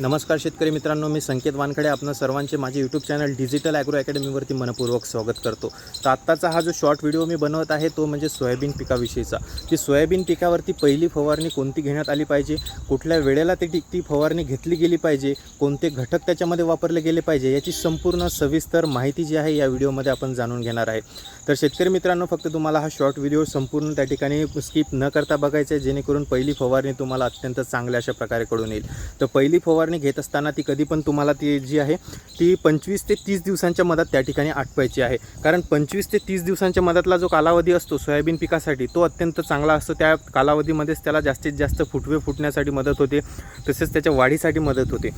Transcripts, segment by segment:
नमस्कार शेतकरी मित्रांनो मी संकेत वानखडे. आपण सर्वांचे माझे यूट्यूब चॅनल डिजिटल ॲग्रो अकॅडमीवरती मनपूर्वक स्वागत करतो. तर आत्ताचा हा जो शॉर्ट व्हिडिओ मी बनवत आहे तो म्हणजे सोयाबीन पिकाविषयीचा. की सोयाबीन पिकावरती पहिली फवारणी कोणती घेण्यात आली पाहिजे? कुठल्या वेळेला ती ती फवारणी घेतली गेली पाहिजे? कोणते घटक त्याच्यामध्ये वापरले गेले पाहिजे? याची संपूर्ण सविस्तर माहिती जी आहे या व्हिडिओमध्ये आपण जाणून घेणार आहे. तर शेतकरी मित्रांनो फक्त तुम्हाला हा शॉर्ट व्हिडिओ संपूर्ण त्या ठिकाणी स्किप न करता बघायचा आहे जेणेकरून पहिली फवारणी तुम्हाला अत्यंत चांगल्या अशा प्रकारे कळून येईल. तर पहिली फवारणी घेत असताना ती कधी पण तुम्हाला ती जी आहे ती पंचवीस ते तीस दिवसांच्या मधात त्या ठिकाणी आटवायची आहे. कारण पंचवीस ते तीस दिवसांच्या मधातला जो कालावधी असतो सोयाबीन पिकासाठी तो अत्यंत चांगला असतो. त्या कालावधीमध्येच त्याला जास्तीत जास्त फुटवे फुटण्यासाठी मदत होते तसेच त्याच्या वाढीसाठी मदत होते.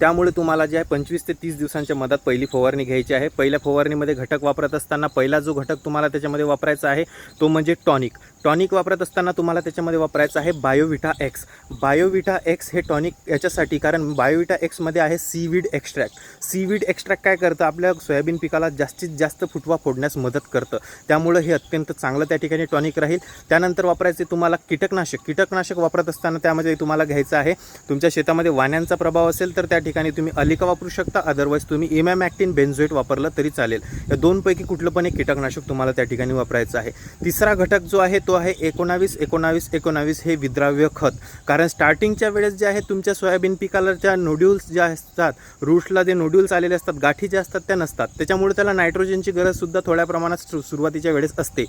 त्यामुळे तुम्हाला जे आहे पंचवीस ते तीस दिवसांच्या मधात पहिली फवारणी घ्यायची आहे. पहिल्या फवारणीमध्ये घटक वापरत असताना पहिला जो घटक तुम्हाला त्याच्यामध्ये वापरायचा आहे तो म्हणजे टॉनिक. टॉनिक वापरत असताना तुम्हाला त्याच्यामध्ये वापरायचं आहे बायोविटा एक्स. बायोविटा एक्स हे टॉनिक याच्यासाठी कारण बायोविटा एक्समध्ये आहे सीवीड एक्स्ट्रॅक्ट. सीवीड एक्स्ट्रॅक्ट काय करतं? आपल्या सोयाबीन पिकाला जास्तीत जास्त फुटवा फोडण्यास मदत करतं. त्यामुळं हे अत्यंत चांगलं त्या ठिकाणी टॉनिक राहील. त्यानंतर वापरायचे तुम्हाला कीटकनाशक. कीटकनाशक वापरत असताना त्यामध्ये तुम्हाला घ्यायचं आहे. तुमच्या शेतामध्ये वाण्यांचा प्रभाव असेल तर त्या ठिकाणी ठिकाणी तुम्ही अलिका वापरू शकता. अदरवाईज तुम्ही इमॅमॅक्टिन बेन्झोएट वापरलं तरी चालेल. या दोनपैकी कुठलं पण एक कीटकनाशक तुम्हाला त्या ठिकाणी वापरायचं आहे. तिसरा घटक जो आहे तो आहे एकोणावीस एकोणावीस एकोणावीस हे विद्राव्य खत. कारण स्टार्टिंगच्या वेळेस जे आहे तुमच्या सोयाबीन पिकाला ज्या नोड्यूल्स ज्या असतात रूट्सला जे नोड्यूल्स आलेले असतात गाठी ज्या असतात त्या नसतात. त्याच्यामुळे त्याला नायट्रोजनची गरजसुद्धा थोड्या प्रमाणात सु- सुरुवातीच्या वेळेस असते.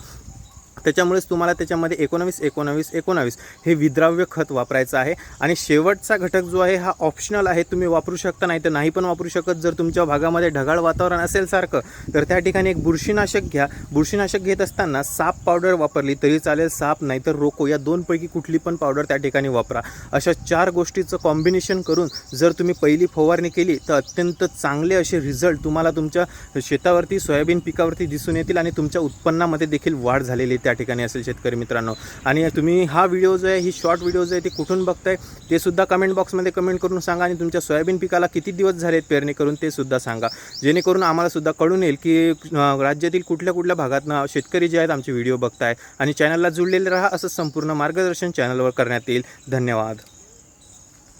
त्याच्यामुळेच तुम्हाला त्याच्यामध्ये एकोणावीस एकोणावीस एकोणावीस हे विद्राव्य खत वापरायचं आहे. आणि शेवटचा घटक जो आहे हा ऑप्शनल आहे. तुम्ही वापरू शकता नाही तर नाही पण वापरू शकत. जर तुमच्या भागामध्ये ढगाळ वातावरण असेल सारखं तर त्या ठिकाणी एक बुरशीनाशक घ्या. बुरशीनाशक घेत असताना साप पावडर वापरली तरी चालेल. साप नाहीतर रोको. या दोनपैकी कुठली पण पावडर त्या ठिकाणी वापरा. अशा चार गोष्टीचं कॉम्बिनेशन करून जर तुम्ही पहिली फवारणी केली तर अत्यंत चांगले असे रिझल्ट तुम्हाला तुमच्या शेतावरती सोयाबीन पिकावरती दिसून येतील आणि तुमच्या उत्पन्नामध्ये देखील वाढ झालेली त्या ठिकाणी असेल शेतकरी मित्रांनो. आणि तुम्ही हा व्हिडिओ जो आहे ही शॉर्ट व्हिडिओ जो आहे ते कुठून बघताय ते सुद्धा कमेंट बॉक्समध्ये कमेंट करून सांगा आणि तुमच्या सोयाबीन पिकाला किती दिवस झालेत पेरणी करून ते सुद्धा सांगा. जेणेकरून आम्हाला सुद्धा कळून येईल की राज्यातील कुठल्या कुठल्या भागातनं शेतकरी जे आहेत आमचे व्हिडिओ बघताय. आणि चॅनलला जुळलेले राहा असं संपूर्ण मार्गदर्शन चॅनलवर करण्यात येईल. धन्यवाद.